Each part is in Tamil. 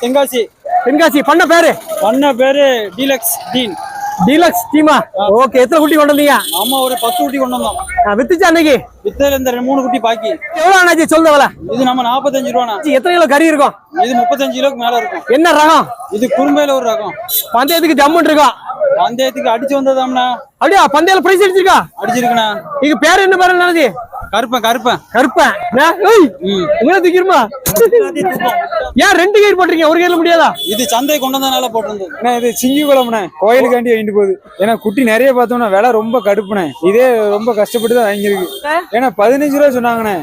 தென்காசி. தென்காசி பண்ண பேரு? பண்ண பேரு டீலக்ஸ் டீன். டீலக்ஸ் டீமா? ஓகே எத்தனை குட்டி கொண்டு வந்தீங்க? நம்ம ஒரு பத்து குட்டி கொண்டு வந்தோம். வித்துச்சா அன்னைக்கு வித்ததுல இந்த ரெண்டு மூணு குட்டி பாக்கி. எவ்வளவு ஆனாச்சு? சொல்லுங்க விலை இது நம்ம நாற்பத்தஞ்சு ரூபாண்ணா. எத்தனை கிலோ கறி இருக்கும்? இது முப்பத்தஞ்சு கிலோக்கு மேல இருக்கும். என்ன ரகம்? இது குறும்பையில ஒரு ரகம். பந்தயத்துக்கு ஜம்முன் இருக்கும் பந்தயத்துக்கு அடிச்சு வந்ததாம்ண்ணா. அப்படியா? பந்தயில பிரைஸ் அடிச்சிருக்கா? அடிச்சிருக்கண்ணா. இங்க பேரு என்ன பேரு என்னது? கருப்பன் கருப்பன். கருப்பன். எங்க தூக்கிருமா ஏன் ரெண்டு கயிறு போட்டிருக்கீங்க? ஒரு கயிறுல முடியாதா? இது சந்தை கொண்டு வந்தனால போட்டிருந்தது. அண்ணா இது சிங்கி குளம்ண்ணே கோயிலுக்காண்டி வாங்கிட்டு போகுது. ஏன்னா குட்டி நிறைய பார்த்தோம்னா விலை ரொம்ப கடுப்புண்ணே. இதே ரொம்ப கஷ்டப்பட்டு தான் வாங்கியிருக்கு. ஏன்னா பதினஞ்சு ரூபா சொன்னாங்கண்ணே.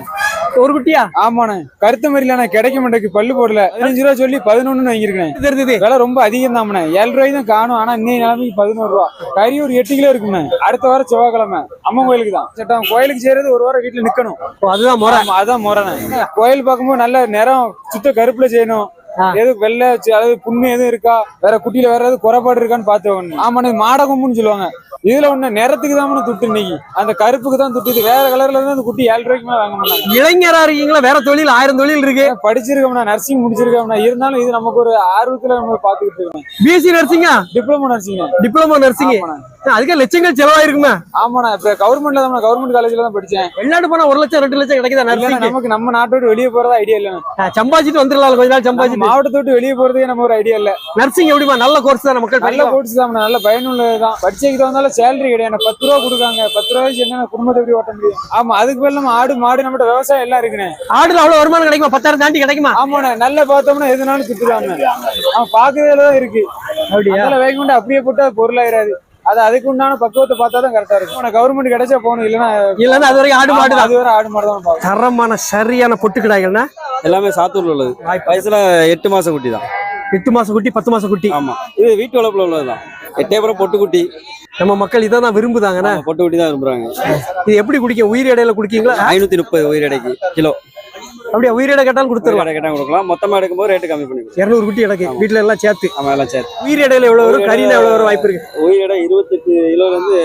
ஒரு குட்டியா? ஆமாண்ணே. கருத்த மாதிரில கிடைக்க மாட்டேங்குது. பல்லு போடல. பதினஞ்சு ரூபா சொல்லி பதினொன்னு வாங்கியிருக்கேன் தெரிஞ்சது? விலை ரொம்ப அதிகம் தான்ண்ணே ஏழு ரூபாய் தான் காணும். ஆனா இன்னைய நிலைமைக்கு பதினோரு ரூபா. கறி ஒரு எட்டு கிலோ இருக்குண்ணே அடுத்த வாரம் செவ்வாய்க்கிழமை. அம்மன் கோயிலுக்கு தான். சட்டம் கோயிலுக்கு செய்யறது ஒரு வாரம் வீட்டுல நிக்கணும். அதுதான் முறை. அதான் முறைண்ணே. கோயில் பார்க்கும்போது நல்ல நிறம் சுத்த கருப்புல செய்யணும். எதுவும் வெள்ளை அதாவது புண்ணு எதுவும் இருக்கா? வேற குட்டியில வேற எதுவும் குறைபாடு இருக்கான்னு பார்த்து வாங்கணும் ஆமாண்ணே மாடகம்னு சொல்லுவாங்க. இதுல ஒண்ணு நிறத்துக்கு தான் துட்டு இன்னைக்கு. அந்த கருப்புக்கு தான் துட்டு. வேற கலர்ல இருந்தா அந்த குட்டி ஏழு ரூபாய்க்கு மேல வாங்க மாட்டாங்க. இளைஞரா இருக்கீங்களா? வேற தொழில் ஆயிரம் தொழில் இருக்கு. படிச்சிருக்கோம்னா நர்சிங் முடிச்சிருக்கோம்னா இருந்தாலும் இது நமக்கு ஒரு ஆர்வத்துல நம்ம பாத்துக்கிட்டு இருக்கோம். பிஎஸ்சி நர்சிங்கா டிப்ளமோ நர்சிங் டிப்ளமோ நர்சிங் அதுக்கே லட்சங்கள் செலவாயிருக்குமே. ஆமாண்ணா இப்ப கவர்மெண்ட்ல தான் கவர்மெண்ட் காலேஜ்ல தான் படிச்சேன். வெளிநாடு போனா ஒரு லட்சம் ரெண்டு லட்சம் கிடைக்குதா நமக்கு நம்ம நாட்டை விட்டு வெளியே போறதா ஐடியா இல்லைண்ணா. சம்பாதிச்சுட்டு வந்துடலாம் கொஞ்ச நாள் நம்ம சம்பாதிச்சுட்டு. மாவட்டத்தை விட்டு வெளியே போறதுக்கு நம்ம ஒரு ஐடியா இல்ல. நர்சிங் எப்படிமா நல்ல கோர்ஸ் தான் மக்கள் நல்ல கோர்ஸ் தான் நல்ல பயனுள்ளது தான். படிச்சதுக்கு தகுந்தாலும் சேலரி கிடையாது பத்து ரூபா கொடுக்காங்க. பத்து ரூபாய்க்கு என்ன குடும்பத்தை எப்படி ஓட்ட முடியும்? ஆமா அதுக்கு மேல நம்ம ஆடு மாடு நம்மகிட்ட விவசாயம் எல்லாம் இருக்குண்ணே. ஆடுல அவ்வளவு வருமானம் கிடைக்குமா? பத்தாயிரம் தாண்டி கிடைக்குமா? ஆமாண்ணே நல்லா பார்த்தோம்னா எதுனாலும் திட்டுறாங்க. அவன் பாக்குறதுல தான் இருக்கு. அப்படியா? வைக்க கொண்டு அப்படியே போட்டு பொருளாயிராது. அது அதுக்கு உண்டான பக்குவத்தை பார்த்தா தான் கரெக்டா இருக்கும். உனக்கு கவர்மெண்ட் கிடைச்சா போகணும் இல்லைன்னா இல்லன்னா அது வரைக்கும் ஆடு மாடு அது வரை ஆடு மாடு தான் தரமான சரியான பொட்டு கிடாய்கள்னா எல்லாமே சாத்தூர்ல உள்ளது. வயசுல எட்டு மாசம் குட்டி தான். எட்டு மாசம் குட்டி பத்து மாசம் குட்டி? ஆமா. இது வீட்டு வளர்ப்புல உள்ளதுதான் எட்டயபுரம் பொட்டு குட்டி. நம்ம மக்கள் இதை தான் விரும்புதாங்கண்ணா? பொட்டு குட்டி தான் விரும்புறாங்க. இது எப்படி குடிக்க? உயிர் இடையில குடிக்கீங்களா? ஐநூத்தி முப்பது உயிர் எடைக்கு கிலோ. அப்படியே? உயிர் எடை கேட்டாலும் கொடுத்துருவாங்க கடை கேட்டா கொடுக்கலாம். மொத்தமா எடுக்கும்போது ரேட்டு கம்மி பண்ணி இருநூறு குட்டி எனக்கு வீட்டுல எல்லாம் சேர்த்து. ஆமா எல்லாம் சரி உயிர் இடையில எவ்வளவு வரும்? கறியில எவ்வளவு வரும்? வாய்ப்பு இருக்கு. உயிர் எடை இருபத்தெட்டு கிலோல இருந்து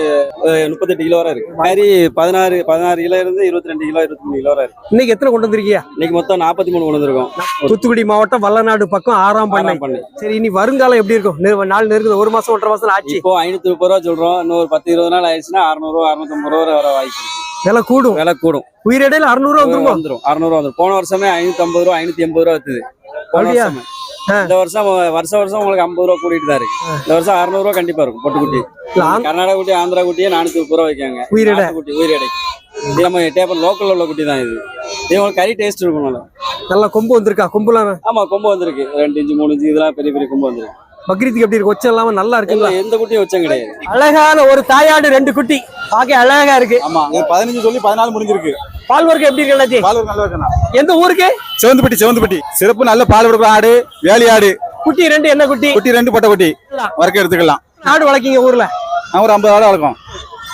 அஹ், முப்பத்தெட்டு கிலோ வரை இருக்கு. கறி பதினாறு பதினாறு கிலோ இருந்து இருபத்தி ரெண்டு கிலோ இருபத்தி மூணு கிலோ வரை இருக்கு. இன்னைக்கு எத்தனை கொண்டு வந்திருக்கீங்க இன்னைக்கு மொத்தம் நாற்பத்தி மூணு கொண்டு வந்திருக்கோம். தூத்துக்குடி மாவட்டம் வல்லநாடு பக்கம் ஆறாம் பண்ணை. பண்ணை. சரி இனி வருங்காலம் எப்படி இருக்கும்? நாள் நெருங்குது. ஒரு மாசம் ஒன்றரை மாசம் ஆச்சு. இப்போ ஐநூத்தி முப்பது ரூபா சொல்றோம். இன்னொரு பத்து இருபது நாள் ஆயிடுச்சுன்னா அறுநூறு அறுநூத்தம்பது ரூபா வரை வர வாய்ப்பு இருக்கு. விலை கூடும். விலை கூடும். உயிர் இடையில அறுநூறு வந்துருமா? வந்துரும். அறுநூறு வந்துரும். போன வருஷமே ஐநூத்தி ஐம்பது ரூபா ஐநூத்தி எண்பது ரூபா வித்துது. போன? வருஷமே. இந்த வருஷம் வருஷம் வருஷம் உங்களுக்கு ஐம்பது ரூபா கூட்டிட்டு தான் இருக்கு. இந்த வருஷம் அறுநூறு ரூபா கண்டிப்பா இருக்கும் பொட்டு குட்டி இல்ல, ஆந்- கர்நாடகா குட்டி ஆந்திரா குட்டியே நானூத்தி முப்பது ரூபா வைக்காங்க உயிர் எடை. நாட்டு குட்டி உயிர் எடைக்கு இது நம்ம டேப்பர் லோக்கல்ல உள்ள குட்டி தான் இது. உங்களுக்கு கறி டேஸ்ட் இருக்கும் நல்லா. நல்லா கொம்பு வந்திருக்கா? கொம்புலாம் ஆமா கொம்பு வந்திருக்கு. ரெண்டு இன்ச்சு மூணு இன்ச்சு இதெல்லாம் பெரிய பெரிய கொம்பு வந்திருக்கு. பக்ரீத்துக்கு எப்படி இருக்கு? ஒச்சம் இல்லாம நல்லா இருக்குங்களா? எந்த குட்டியும் வச்சம் கிடையாது. அழகான ஒரு தாயாடு ரெண்டு குட்டி. பார்க்க அழகா இருக்கு. ஆமா பதினஞ்சு சொல்லி பதினாலு முடிஞ்சிருக்கு. பால் வர்க்கம் எப்படி இருக்கு? பால் நல்லா இருக்கணும் எந்த ஊருக்கு? செவந்துப்பட்டி செவந்துப்பட்டி சிறப்பு நல்ல பால் கொடுக்குற ஆடு வேலி ஆடு. குட்டி ரெண்டு என்ன குட்டி? குட்டி ரெண்டு பட்டை குட்டி. வறுக்க எடுத்துக்கலாம். ஆடு வளர்க்கீங்க ஊர்ல? நான் ஒரு ஐம்பது ஆடு வளர்க்கும்.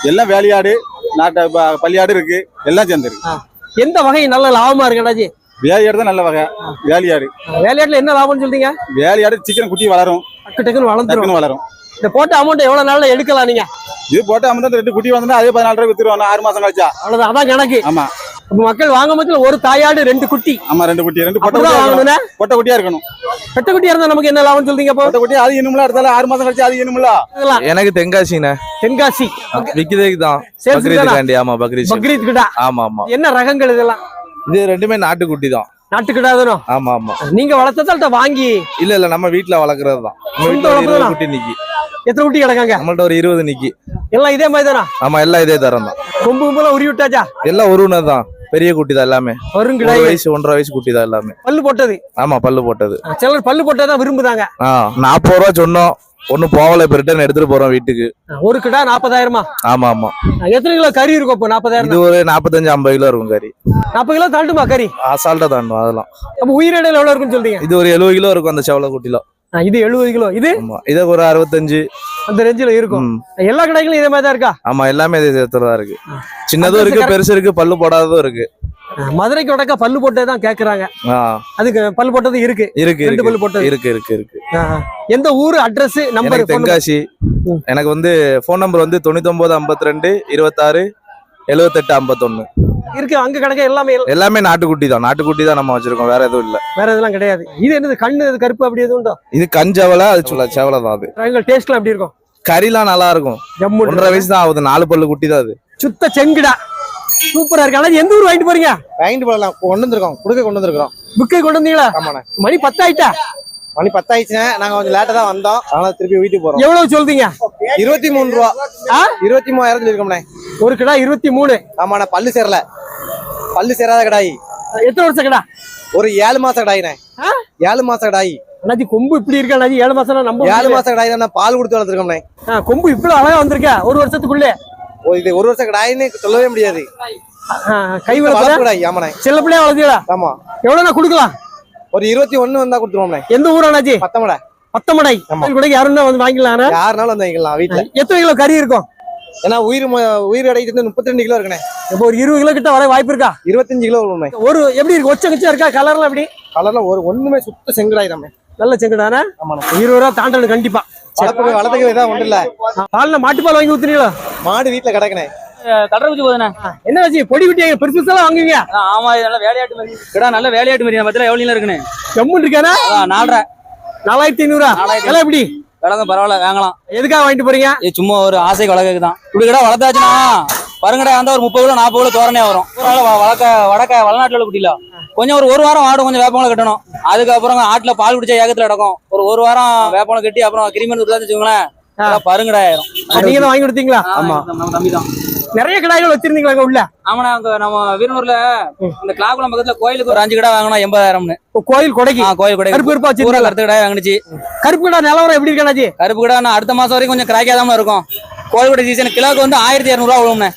எல்லாம் வேலி ஆடு நாட்டு ப- பள்ளி ஆடு இருக்கு. எல்லாம் சேர்ந்துருக்கு எந்த வகை நல்ல லாபமா இருக்கு வேலி ஆடு தான் நல்ல வகை. வேலி ஆடு வேலையாட்டுல என்ன லாபம்னு சொல்றீங்க? வேலி ஆடு சீக்கிரம் குட்டி வளரும். டக்கு டக்குன்னு வளர்ந்துரும். வளரும். இந்த போட்ட அமௌண்ட் எவ்வளவு நாள்ல எடுக்கலாம் நீங்க? இது போட்டு அம்மன் ரெண்டு குட்டி வந்தா அதே பதினாலு ரூபாய் வித்துருவாங்க. ஆறு மாசம் கழிச்சா. அவ்வளவுதான் அதான் கணக்கு. ஆமா. மக்கள் வாங்க மக்கள் ஒரு தாயாடு ரெண்டு குட்டி. ஆமா ரெண்டு குட்டி ரெண்டு பொட்டை அப்படிதான் குட்டியா இருக்கணும். வாங்கணும்னா பொட்டை குட்டியா இருக்கணும். பெட்ட குட்டியா இருந்தா நமக்கு என்ன லாபம் சொல்றீங்க பொட்டை குட்டி அது இன்னும்ல அடுத்தால ஆறு மாசம் கழிச்சு அது இன்னும்ல இதெல்லாம் எனக்கு தென்காசிண்ணே. தென்காசி. விக்கிறதுக்கு தான்? பக்ரீத்துக்காண்டி ஆமா பக்ரீத் பக்ரீத் கிட்டா ஆமா ஆமா. என்ன ரகங்கள் இதெல்லாம்? இது ரெண்டுமே நாட்டுக்குட்டி தான் நாட்டுக்கிடாதனோ ஆமா ஆமா. நீங்க வளர்த்ததால்ட்ட வாங்கி இல்ல இல்ல நம்ம வீட்ல வளர்க்கறது தான் குட்டி நிக்கி. எத்தனை குட்டி கிடக்காங்க? நம்மள்ட்ட ஒரு இருபது நிக்கி. எல்லாம் இதே மாதிரி தானா? ஆமா எல்லாம் இதே தரம் தான். கொம்பு கும்பெல்லாம் உருவி விட்டாச்சா? எல்லாம் ஒருவனது தான். பெரிய குட்டி தான் எல்லாமே. வரும் ஒரு கிடாய் வயசு ஒன்றரை வயசு குட்டி தான் எல்லாமே. பல்லு போட்டது? ஆமா பல்லு போட்டது. சிலர் பல்லு போட்டதான் விரும்புதாங்க. நாற்பது ரூபா சொன்னோம். ஒன்னும் போகல இப்ப ரிட்டர்ன் எடுத்துட்டு போறோம் வீட்டுக்கு. ஒரு கிடா நாற்பதாயிரமா ஆமா ஆமா. எத்தனை கிலோ கறி இருக்கும் இப்போ நாற்பதாயிரம் இது ஒரு நாற்பத்தஞ்சு ஐம்பது கிலோ இருக்கும் கறி. நாற்பது கிலோ தாண்டுமா கறி? அசால்ட்டா தாண்டும் அதெல்லாம். அப்ப உயிரிடையில எவ்வளவு இருக்குன்னு சொல்றீங்க? இது ஒரு எழுபது கிலோ இருக்கும் அந்த செவல குட்டில ஆ, இது எழுபது கிலோ. இது? இதை ஒரு அறுபத்தஞ்சு. அந்த ரேஞ்சில இருக்கும். எல்லா கடைகளும் இதே மாதிரி தான் இருக்கா? ஆமா எல்லாமே இதே சேர்த்துறதா இருக்கு. சின்னதும் இருக்கு. பெருசு இருக்கு பல்லு போடாததும் இருக்கு. மதுரைக்கு உடக்கா பல்லு போட்டே தான் கேக்குறாங்க. அதுக்கு பல்லு போட்டது இருக்கு. இருக்கு ரெண்டு பல்லு போட்டது. இருக்கு இருக்கு இருக்கு. எந்த ஊரு அட்ரஸ் நம்பர் தென்காசி. எனக்கு வந்து ஃபோன் நம்பர் வந்து தொண்ணூத்தொன்பது ஐம்பத்தி ரெண்டு இருபத்தாறு எழுவத்தெட்டு ஐம்பத்தொன்னு. இருக்கு அங்க கிடக்க எல்லாமே. எல்லாமே நாட்டுக்குட்டி தான். நாட்டுக்குட்டி தான் நம்ம வச்சிருக்கோம். வேற எதுவும் இல்ல. வேற இதெல்லாம் கிடையாது. இது என்னது கண்ணு இது கருப்பு அப்படி எதுவும் உண்டோ? இது கஞ்சவலை அது சொல்ல செவலை தான் அது. எங்க டேஸ்ட்லாம் எப்படி இருக்கும்? கறிலாம் நல்லா இருக்கும். ஜம்மு ஒன்றரை வயசு தான் ஆகுது. நாலு பல்லு குட்டி தான் அது. சுத்த செங்குடா. சூப்பரா இருக்கு. ஆனா எந்த ஊர் வாங்கிட்டு போறீங்க? வாங்கிட்டு போகலாம் கொண்டு வந்திருக்கோம். கொடுக்க கொண்டு வந்திருக்கிறோம். புக்கை கொண்டு வந்தீங்களா? ஆமாண்ணே. மணி பத்தாயிட்டா? மணி பத்தாயிடுச்சுண்ணே நாங்க கொஞ்சம் லேட்டா தான் வந்தோம். அதனால திருப்பி வீட்டுக்கு போறோம். எவ்வளவு சொல்றீங்க? இருபத்தி மூணு ரூபா? இருபத்தி மூவாயிரம் சொல்லிருக்கோம்ண்ணே ஒரு கிடா இருபத்தி மூணு. ஆமாண்ணே பல்லு சேரல. பல்லு சேராத கடாயி. எத்தனை வருஷம் கிடா? ஒரு ஏழு மாச கடாயிண்ணே? ஏழு மாச கடாயி. அண்ணாச்சி கொம்பு இப்படி இருக்கா? அண்ணாச்சி ஏழு மாசம் நம்ப ஏழு முடியல. மாச கடாய் தான் பால் கொடுத்து வளர்த்துருக்கோம்ண்ணே. கொம்பு இவ்வளவு அழகா வந்திருக்கா ஒரு வருஷத்துக்குள்ளே. இது ஒரு வருஷம் கடாயின்னு சொல்லவே முடியாது. கை வளர்ப்பு கடாய் ஆமாண்ணே. செல்ல பிள்ளையா வளர்த்தீங்களா? ஆமா. எவ்வளவு கொடுக்கலாம்? ஒரு இருபத்தி ஒண்ணு வந்தா கொடுத்துருவோம்ண்ணே. எந்த ஊர் அண்ணாச்சி? பத்தமடை. பத்தமடை. ஆமா. கூட யாருன்னா வந்து வாங்கிக்கலாம் யாருனாலும் வந்து வாங்கிக்கலாம் வீட்டுல எத்தனை கிலோ கறி இருக்கும்? ஏன்னா உயிர் உயிர் அடைக்கிட்டு முப்பத்தி ரெண்டு கிலோ இருக்குண்ணே. இப்போ ஒரு இருபது கிலோ கிட்ட வர வாய்ப்பு இருக்கா? இருபத்தஞ்சு கிலோ வரும்ண்ணே. ஒரு எப்படி இருக்கு? ஒச்ச கச்சா இருக்கா? கலர்லாம் எப்படி? கலர்ல ஒரு ஒண்ணுமே சுத்த செங்கடாய் தான் நல்ல செங்கடானா ஆமாண்ணே. இருபது ரூபா தாண்டணும் கண்டிப்பா. வளர்த்துக்கு இதான் ஒன்றும் இல்ல. பால்ல மாட்டுப்பால் வாங்கி ஊத்துறீங்களா மாடு வீட்டுல கிடக்குண்ணே. குச்சி போதுண்ணே. என்ன வச்சு பொடி குட்டி பெருசு பெருசெல்லாம் வாங்குவீங்க? ஆமா இது நல்ல வேலையாட்டு மாதிரி. கிடா நல்ல வேலையாட்டு மாதிரி. பத்தில இருக்குன்னு? ஜம்முன் இருக்கானா? நாலரை. நாலாயிரத்தி ஐநூறா? நாலாயிரத்தி எப்படி? விலகம் பரவாயில்ல வாங்கலாம். எதுக்காக வாங்கிட்டு போறீங்க? இது சும்மா ஒரு ஆசை வளர்க்கு தான் இப்படி கிடா வளர்த்தாச்சுன்னா பருங்கடா வந்தா ஒரு முப்பது கிலோ நாற்பது கிலோ தோரணையா வரும். ஒரு ஆள் வ- வளர்க்க வடக்க வளநாட்டுல குட்டில. கொஞ்சம் ஒரு ஒரு வாரம் ஆடு கொஞ்சம் வேப்பங்களை கட்டணும். அதுக்கப்புறம் ஆட்டுல பால் குடிச்சா ஏகத்துல நடக்கும். ஒரு ஒரு வாரம் வேப்பங்களை கட்டி அப்புறம் கிரிமன் விட்டு வச்சுக்கோங்களேன். பருங்கடா ஆயிரும் நீங்க தான் வாங்கி கொடுத்தீங்களா? ஆமா. நம்ம தம்பி தான் நிறைய கடாய்கள் வச்சிருந்தீங்களா உள்ள? ஆமாண்ணா அங்க நம்ம வீரனூர்ல இந்த கிளாக்குளம் பக்கத்துல கோயிலுக்கு ஒரு அஞ்சு கடை வாங்கினோம் எண்பதாயிரம்னு. கோயில் கொடைக்கு? கோயில் கடை கருப்பு கருப்பா வச்சிருந்தீங்களா கருத்து கடை வாங்கினுச்சு. கருப்பு கடை நிலவரம் எப்படி இருக்கானாச்சி கருப்பு கடை அடுத்த மாசம் வரைக்கும் கொஞ்சம் கிராக்கியாதாம இருக்கும். கோழிக்கோடை சீசன் கிலோக்கு வந்து ஆயிரத்தி இரநூறுவா விழும்ண்ணே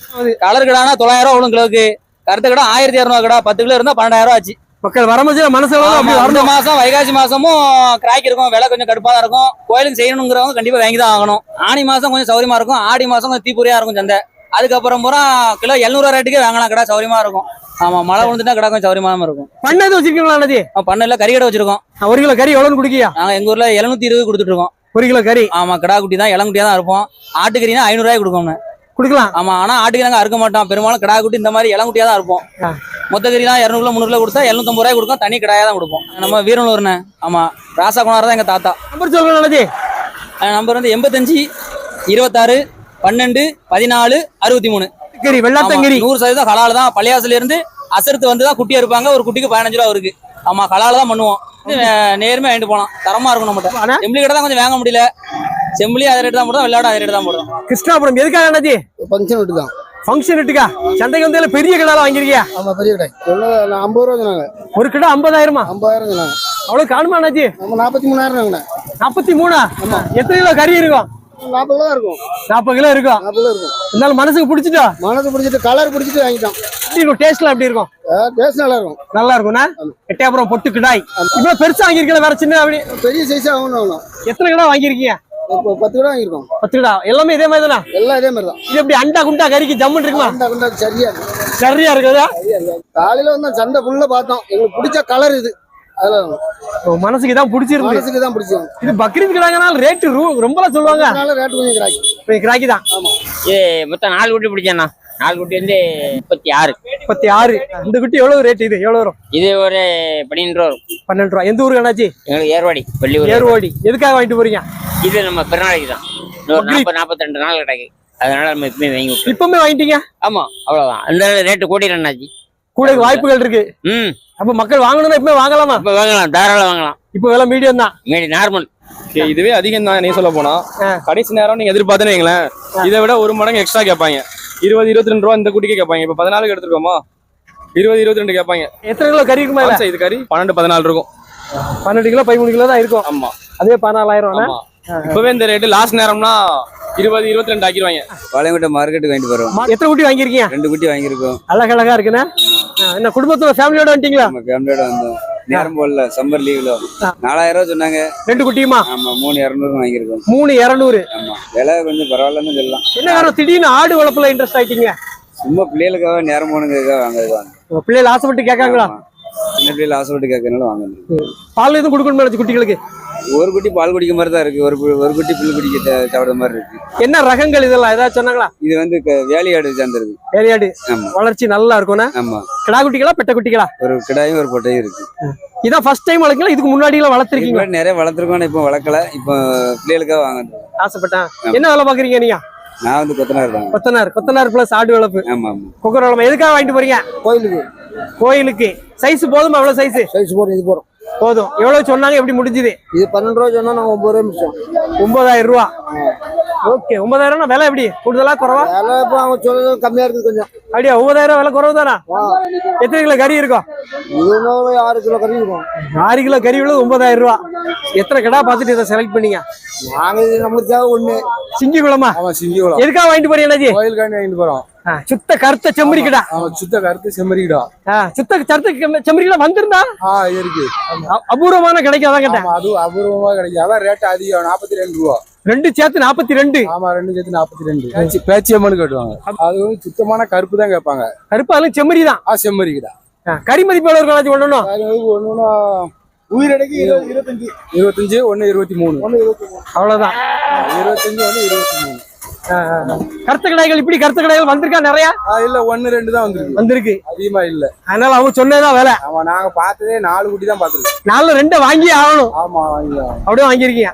கலர் கடானா தொள்ளாயிரம் ரூபா விழும் கிலோக்கு கருத்து கடை ஆயிரத்தி இரநூறுவா கடை பத்து கிலோ இருந்தா பன்னெண்டாயிரம் ரூபா ஆச்சு. மக்கள் வரமச்சு இந்த வரணும். மாசம் வைகாசி மாசமும் கிராக் இருக்கும். விலை கொஞ்சம் கடுப்பா தான் இருக்கும். கோயிலுக்கு செய்யணுங்கிறவங்க கண்டிப்பா வாங்கி தான் ஆகணும். ஆனி மாசம் கொஞ்சம் சௌரியமா இருக்கும். ஆடி மாசம் கொஞ்சம் தீப்பொறியா இருக்கும் சந்தை. அதுக்கப்புறம் பூரா கிலோ எழுநூறு ரேட்டுக்கே வாங்கலாம். கடை சௌரியமா இருக்கும். ஆமா மழை விழுந்துட்டா கடை கொஞ்சம் சௌரியமா இருக்கும். பண்ண எதுவும் வச்சிருக்கீங்களா அண்ணாச்சி? பண்ணல கறி கடை வச்சிருக்கோம். ஒரு கிலோ கறி எவ்வளவுன்னு குடிக்கியா நாங்க எங்க ஊர்ல எழுநூத்தி இருபது கொடுத்துட்டு இருக்கோம். ஒரு கிலோ கறி? ஆமா கடா குட்டி தான் இளங்குட்டியா தான் இருப்போம். ஆட்டுக்கறினா ஐநூறு ரூபாய் கொடுக்கணும் குடுக்கலாம். ஆமா ஆனா ஆட்டுக்கு நாங்க அறுக்க மாட்டோம். பெரும்பாலும் கடா குட்டி இந்த மாதிரி இளங்குட்டியா தான் இருப்போம். மொத்த கறிலாம் இரநூறுல முந்நூறுல கொடுத்தா எழுநூத்தம்பது ரூபாய் கொடுக்கும். தனி கடாயா தான் கொடுப்போம். நம்ம வீரனூர்னே ஆமா ராசா குணார் தான் எங்க தாத்தா. நம்பர் சொல்லுங்க நம்பர் வந்து எண்பத்தஞ்சு இருபத்தாறு பன்னெண்டு பதினாலு அறுபத்தி மூணு கறி வெள்ளாத்தங்கறி நூறு சதவீதம் ஹலால் தான் பள்ளியாசுல இருந்து அசர்த்து வந்து தான் குட்டியா இருப்பாங்க ஒரு குட்டிக்கு பதினஞ்சு ரூபா இருக்கு ஆமா ஹலால் தான் பண்ணுவோம் நேர்மையா வாங்கிட்டு போலாம். தரமா இருக்கும் நம்மகிட்ட. ஆனா? செம்பிளி கடை தான் கொஞ்சம் வாங்க முடியல. செம்பிளி அதை ரேட்டு தான் போடுறோம். வெள்ளாடும் அதை ரேட்டு தான் போடுறோம். கிருஷ்ணாபுரம் எதுக்காக அண்ணாச்சி? ஃபங்க்ஷன் விட்டு தான் ஃபங்க்ஷன் இட்டுக்கா சந்தைக்கு வந்து பெரிய கடால வாங்கிருக்கியா ஆமா பெரிய கடை. ஐம்பது ரூபா சொன்னாங்க. ஒரு கடை ஐம்பதாயிரமா? ஐம்பதாயிரம் சொன்னாங்க. அவ்வளவு காணுமா அண்ணாச்சி? நம்ம நாற்பத்தி மூணாயிரம் நாற்பத்தி மூணா? எத்தனை கிலோ கறி இருக்கும்? நாற்பது கிலோ இருக்கும். நாற்பது கிலோ இருக்கும். நாற்பது கிலோ இருக்கும். இருந்தாலும் மனசுக்கு பிடிச்சிட்டா? மனசு பிடிச்சிட்டு கலர் பிடிச்சிட்டு வாங்கிட்டோம் எப்படி இருக்கும்? டேஸ்ட்லாம் எப்படி இருக்கும்? டேஸ்ட் நல்லா இருக்கும். நல்லா இருக்கும்னா? எட்டயபுரம் பொட்டு கிடாய். இவ்வளவு பெருசா வாங்கியிருக்கல வேற சின்ன அப்படி? பெரிய சைஸாக வாங்கணும் எத்தனை கிலோ வாங்கியிருக்கீங்க? பத்து கிலோ வாங்கியிருக்கோம். பத்து கிலோ. எல்லாமே இதே மாதிரி தானா எல்லாம் இதே மாதிரி தான் இது எப்படி அண்டா குண்டா கறிக்கு ஜம்முன்னு இருக்குமா? அந்த குண்டா சரியா இருக்கு. சரியா இருக்குதா? காலையில வந்து சந்தை ஃபுல்லா பார்த்தோம். எங்களுக்கு பிடிச்ச கலர் இது. அதில் உன் மனசுக்கு இதான் பிடிச்சிருந்து மனசுக்கு தான் பிடிச்சோம் இது பக்ரீத் கிடாங்கனால ரேட்டு ரொம்பலாம் சொல்லுவாங்க. அதனால ரேட்டு கொஞ்சம் கிராக்கி கிராக்கி தான். இது மொத்தம் நாலு குட்டி பிடிச்சேண்ணா. நாலு குட்டி வந்து முப்பத்தி ஆறு. முப்பத்தி ஆறு. இந்த குட்டி எவ்வளவு ரேட் இது? எவ்வளவு வரும்? இது ஒரு பன்னெண்டு ரூபா வரும். பன்னெண்டு ரூபா. எந்த ஊருக்கு எங்களுக்கு ஏர்வாடி பள்ளியூர் ஏர்வாடி. எதுக்காக வாங்கிட்டு போறீங்க? இது நம்ம பிறநாளைக்கு தான். நாற்பது நாற்பத்தி ரெண்டு நாள் கிடைக்கு. அதனால நம்ம எப்பயுமே வாங்கி இப்பவுமே வாங்கிட்டீங்க? ஆமா அவ்வளவுதான். அந்த ரேட்டு கூட்டிடுறேன்னாச்சு கூட வாய்ப்புகள் இருக்கு. ம். அப்ப மக்கள் வாங்கணும்னா இப்பவே வாங்கலாமா? இப்போ வாங்கலாம் தாராளம் வாங்கலாம். இப்போ விலை மீடியம் தான். மீடி நார்மல் இதுவே அதிகம் தான் நீ சொல்ல போனா. கடைசி நேரம் நீங்க எதிர்பார்த்துன்னு வைங்களேன். இதை விட ஒரு மடங்கு எக்ஸ்ட்ரா கேட்பாங்க. இருபது இருபத்தி ரெண்டு ரூபா இந்த குட்டிக்கே கேட்பாங்க. இப்ப பதினாலுக்கு எடுத்துருக்கோமா? இருபது இருபத்தி ரெண்டு கேட்பாங்க. எத்தனை கிலோ கறி இருக்குமா? இது கறி பன்னெண்டு பதினாலு இருக்கும். பன்னெண்டு கிலோ பதிமூணு கிலோ தான் இருக்கும். ஆமா. அதே பதினாலாயிரம் ஆமா. இப்பவே இந்த ரேட்டு லாஸ்ட் நேரம்னா இருபது இருபத்தி ரெண்டு ஆக்கிடுவாங்க. பாளையங்கோட்டை மார்க்கெட்டுக்கு வாங்கிட்டு போறோம் எத்தனை குட்டி வாங்கியிருக்கீங்க? ரெண்டு குட்டி வாங்கியிருக்கோம். அழகழகா இருக்குண்ணே. என்ன குடும்பத்தோட ஃபேமிலியோட வந்துட்டீங்களா? நம்ம ஃபேமிலியோட வந்தோம். நேரம் போடல சம்மர் லீவ்ல நாலாயிரம் ரூபா சொன்னாங்க. ரெண்டு குட்டியுமா? ஆமா மூணு இரநூறு வாங்கியிருக்கோம். மூணு இரநூறு. ஆமா விலை கொஞ்சம் பரவாயில்லன்னு சொல்லலாம். என்ன காரணம்? திடீர்னு ஆடு வளர்ப்புல இன்ட்ரெஸ்ட் ஆயிட்டீங்க. சும்மா பிள்ளைகளுக்காக நேரம் போனதுக்காக வாங்குறது வாங்க உங்க பிள்ளைகள் ஆசைப்பட்டு கேட்காங்களா? சின்ன பிள்ளைகள் ஆசைப்பட்டு கேட்கறதுனால வாங்க பால் எதுவும் கொடுக்கணுமா குட்டிகளுக்கு? ஒரு குட்டி பால் குடிக்க மாதிரி தான் இருக்கு. ஒரு ஒரு குட்டி புல் குடிக்க சாப்பிடுற மாதிரி இருக்கு. என்ன ரகங்கள் இதெல்லாம்? ஏதாவது சொன்னாங்களா? இது வந்து வேலையாடு சேர்ந்துருது ஆமா. வளர்ச்சி நல்லா இருக்கும்னா? ஆமா. கிடா குட்டிகளா பெட்ட குட்டிகளா? ஒரு கிடாயும் ஒரு பொட்டையும் இருக்கு. இதான் ஃபர்ஸ்ட் டைம் வளர்க்கல இதுக்கு முன்னாடி எல்லாம் வளர்த்துருக்கீங்க நிறைய வளர்த்துருக்கோம் இப்போ வளர்க்கல. இப்போ பிள்ளைகளுக்காக வாங்குறது. ஆசைப்பட்டேன். என்ன வேலை பாக்குறீங்க நீங்க? நான் வந்து கொத்தனார் தாங்க கொத்தனார். கொத்தனார் பிளஸ் ஆடு வளர்ப்பு. ஆமா ஆமா. குக்கர் வளர்ப்பு எதுக்காக வாங்கிட்டு போறீங்க? கோயிலுக்கு. கோயிலுக்கு. சைஸ் போதுமா? எவ்வளவு சைஸ் சைஸ் போறோம் இது போறோம் போதும். எவ்வளவு சொன்னாங்க எப்படி முடிஞ்சுது? இது பன்னெண்டு ரூபா சொன்னா நாங்க ஒன்பது ரூபா மிச்சம். ஒன்பதாயிரம் ரூபா. ஓகே ஒன்பதாயிரம் விலை எப்படி? கூடுதலா குறவா? விலை இப்போ அவங்க சொல்றது கம்மியா இருக்குது கொஞ்சம். அப்படியா ஒன்பதாயிரம் விலை குறவு தானா. எத்தனை கிலோ கறி இருக்கும் ஆறு கிலோ கறி இருக்கும். ஆறு கிலோ கறி விழுது ஒன்பதாயிரம் ரூபா. எத்தனை கடா பார்த்துட்டு இதை செலக்ட் பண்ணீங்க? நாங்க தேவை ஒண்ணு. சிங்கி குளமா? ஆமா சிங்கிகுளம் எதுக்காக வாங்கிட்டு போறீங்க அண்ணாஜி கோயிலுக்காண்டி வாங்கிட்டு போறோம். சுத்த கருத்த செம்மறி கடா. ஆமா சுத்த கருத்து செம்மறிக்கிடா சுத்த கருத்த செம்மறி கடா வந்திருந்தா? இருக்கு. அபூர்வமான கிடைக்காதான் கேட்டேன். ஆமா அதுவும் அபூர்வமா கிடைக்கும். அதான் ரேட் அதிகம் நாற்பத்தி ரெண்டு ரூபா. ரெண்டு சேர்த்து நாற்பத்தி ரெண்டு. ஆமா ரெண்டு சேர்த்து நாற்பத்தி ரெண்டு. பேச்சி பேச்சியம்மனு கட்டுவாங்க அது வந்து சுத்தமான கருப்பு தான் கேட்பாங்க. கருப்பாலும் செம்மறி தான். ஆ செம்மறிக்கிடா ஆ, கறி மதிப்பு எவ்வளவு வந்து ஒண்ணுன்னா உயிரடைக்கு இருபது. இருபத்தஞ்சு இருபத்தஞ்சு ஒன்னு இருபத்தி மூணு. ஒன்னு இருபத்தி மூணு. அவ்வளவுதான். இருபத்தஞ்சு ஒன்னு இருபத்தி மூணு. கருத்த கடைகள் இப்படி கருத்த கடைகள் வந்திருக்கா நிறைய? இல்ல ஒன்னு ரெண்டு தான் வந்திருக்கு. வந்திருக்கு. அதிகமா இல்ல. அதனால அவங்க சொன்னதுதான் வேலை. ஆமா நாங்க பார்த்ததே நாலு குட்டி தான் பாத்துருக்கோம் நாலுல ரெண்டை வாங்கி ஆகணும். ஆமா அப்படியே வாங்கியிருக்கீங்க.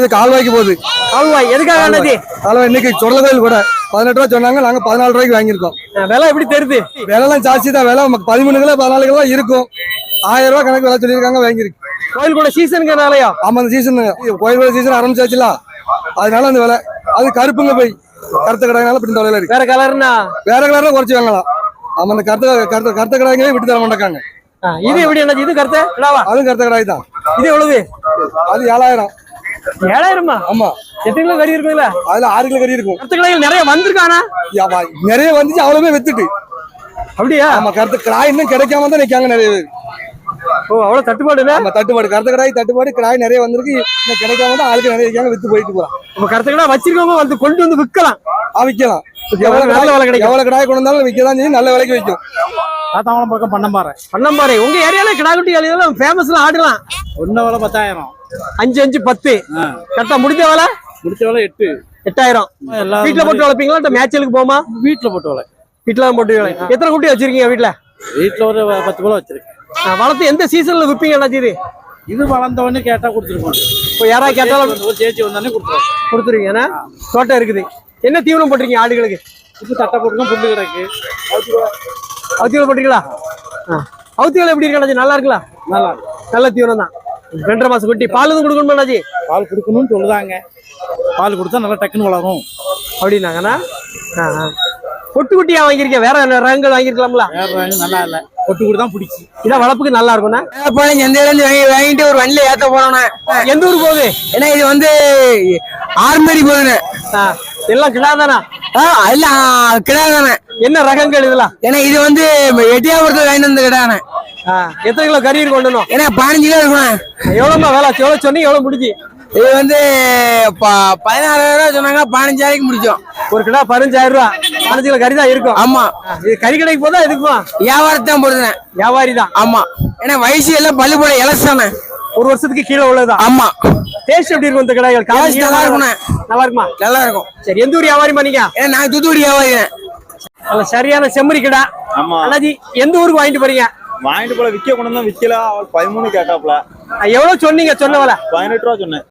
இது கால்வாய்க்கு போகுது? கால்வாய் எதுக்காக அண்ணாச்சி? கால்வாய் இன்னைக்கு சொடல கோயில் கூட. பதினெட்டு ரூபா சொன்னாங்க நாங்க பதினாலு ரூபாய்க்கு வாங்கியிருக்கோம். விலை எப்படி தெரியுது? விலைலாம் ஜாஸ்தி தான் விலை நமக்கு பதிமூணு கிலோ பதினாலு கிலோ இருக்கும். ஆயிரம் ரூபாய் கணக்கு விலை சொல்லியிருக்காங்க வாங்கியிருக்கு. கோயில் கூட சீசனுங்கிறனாலயா ஆமா அந்த சீசன் கோயில் கூட சீசன் ஆரம்பிச்சாச்சுல. அதனால அந்த விலை. அது கருப்புங்க போய். கருத்த கடைனால இப்படி விலையில இருக்கு. வேற கலர்னா வேற கலர்ல குறைச்சு வாங்கலாம். ஆமா அந்த கருத்த கருத்த கருத்த கடைங்களே விட்டு தர மாட்டாங்க இது எப்படி அண்ணாச்சி இது கருத்த? அதுவும் கருத்த கடாய் தான். இது எவ்வளவு? அது ஏழாயிரம். ஏழாயிரமா? ஆமா. எத்தனை கிலோ கறி இருக்குல்ல அதுல ஆறு கிலோ கறி இருக்கும். கருத்த கடைகள் நிறைய வந்திருக்கானா நிறைய வந்துச்சு அவ்வளவுமே வித்துட்டு. அப்படியா? ஆமா கருத்து கிடாய் இன்னும் கிடைக்காம தான் நிக்காங்க நிறைய பேர். ஓ அவ்வளவு தட்டுப்பாடு இல்ல ஆமா தட்டுப்பாடு. கருத்த கடாய் தட்டுப்பாடு கிடாய் நிறைய வந்திருக்கு. இன்னும் கிடைக்காம தான் ஆளுக்கு நிறைய இருக்காங்க வித்து போயிட்டு போறான் நம்ம கருத்த கடை வச்சிருக்கவங்க வந்து கொண்டு வந்து விற்கலாம் ஆ, விக்கலாம். எவ்வளவு நல்ல விலை கிடைக்கும்? எவ்வளவு கிடாய் கொண்டு வந்தாலும் விற்கதான் செய்யும் நல்ல விலைக்கு விற்கும். தாத்தாவளம் பக்கம் பண்ணம்பாறை. பண்ணம்பாறை. உங்க ஏரியால கிடாக்குட்டி இதெல்லாம் ஃபேமஸ்ல ஆடலாம். ஒன்ன வேலை பத்தாயிரம். அஞ்சு அஞ்சு பத்து. கரெக்டா முடிஞ்ச வேலை? முடிச்ச வேலை எட்டு. எட்டாயிரம். வீட்டுல போட்டு வளர்ப்பீங்களா? இல்ல மேட்சலுக்கு போமா வீட்டுல போட்டு வேலை வீட்டுல தான் போட்டு வளர்ப்பீங்க. எத்தனை குட்டி வச்சிருக்கீங்க வீட்டுல வீட்டுல ஒரு பத்து கிலோ வச்சிருக்கு நான் வளர்த்து எந்த சீசன்ல விற்பீங்க அண்ணாச்சி இது இது வளர்ந்த உடனே கேட்டா கொடுத்துருக்கோம் இப்போ யாராவது கேட்டாலும் ஒரு சேச்சி வந்தானே கொடுத்துருவோம் கொடுத்துருவீங்க ஏன்னா தோட்டம் இருக்குது. என்ன தீவனம் போட்டிருக்கீங்க ஆடுகளுக்கு? இது தட்டை போட்டுருக்கோம் புல்லு கிடக்கு. அவுத்திகள் போட்டிருக்கீங்களா? ஆ. அவுத்திகள் எப்படி இருக்கு நல்லா இருக்குல்ல? நல்லா நல்ல தீவனம் தான். ரெண்டரை மாசம் குட்டி பால் எதுவும் கொடுக்கணும் அண்ணாச்சி பால் கொடுக்கணும்னு சொல்லுதாங்க. பால் கொடுத்தா நல்லா டக்குன்னு வளரும். அப்படின்னாங்கண்ணா ஆ ஆ. பொட்டு குட்டியா வாங்கியிருக்கேன். வேற என்ன ரகங்கள் வாங்கியிருக்கலாம்ல? வேற வாங்கி நல்லா இல்லை. கொட்டு கூட தான் பிடிச்சி இதான் வளர்ப்புக்கு நல்லா இருக்கும்ண்ணா. எந்த இடம் வாங்கி வாங்கிட்டு ஒரு வண்டியில ஏத்த போனோண்ணே எந்த ஊர் போகுது? ஏன்னா இது வந்து ஆறுமடி போகுதுண்ணே. ஆ எல்லாம் கிடா தானா ஆ எல்லாம் கிடாதானே என்ன ரகங்கள் இதெல்லாம்? ஏன்னா இது வந்து எட்டியாபுரத்துல வாங்கிட்டு வந்த கிடாண்ணே. எத்தனை கிலோ கறி இருக்கு கொண்டு வரணும்? ஏன்னா பதினஞ்சு கிலோ இருக்கணும் எவ்வளோமா வேலை? எவ்வளோ சொன்னீங்க? எவ்வளோ முடிஞ்சு? இது வந்து ப- பதினாறாயிரம் ரூபா சொன்னாங்க. பதினஞ்சாயிரம் முடிச்சோம். ஒரு கிலோ பதினஞ்சாயிரம் ரூபா. பதினஞ்சு கிலோ கறி தான் இருக்கும். ஆமா. இது கறி கடைக்கு போதா இதுக்குமா வியாபாரத்தான் போடுறேன் வியாபாரி தான். ஆமா. ஏன்னா வயசு எல்லாம் பள்ளி போட இலசானே ஒரு வருஷத்துக்கு கீழே உள்ளதுதான் ஆமா. டேஸ்ட் எப்படி இருக்கும் இந்த கடைகள்? Taste நல்லா இருக்குண்ணே. நல்லா இருக்குமா? நல்லா இருக்கும். சரி எந்த ஊர் வியாபாரி பண்ணீங்க? ஏன்னா நான் தூத்துக்குடி வியாபாரிக்கிறேன் நல்ல சரியான செம்மறி கடை. ஆமா. அண்ணாஜி எந்த ஊருக்கு வாங்கிட்டு போறீங்க? வாங்கிட்டு போல விற்க கொண்டு வந்தா விற்கல அவள் பதிமூணு கேட்டாப்ல எவ்வளவு சொன்னீங்க சொன்ன வேலை? பதினெட்டு ரூபா சொன்னேன்.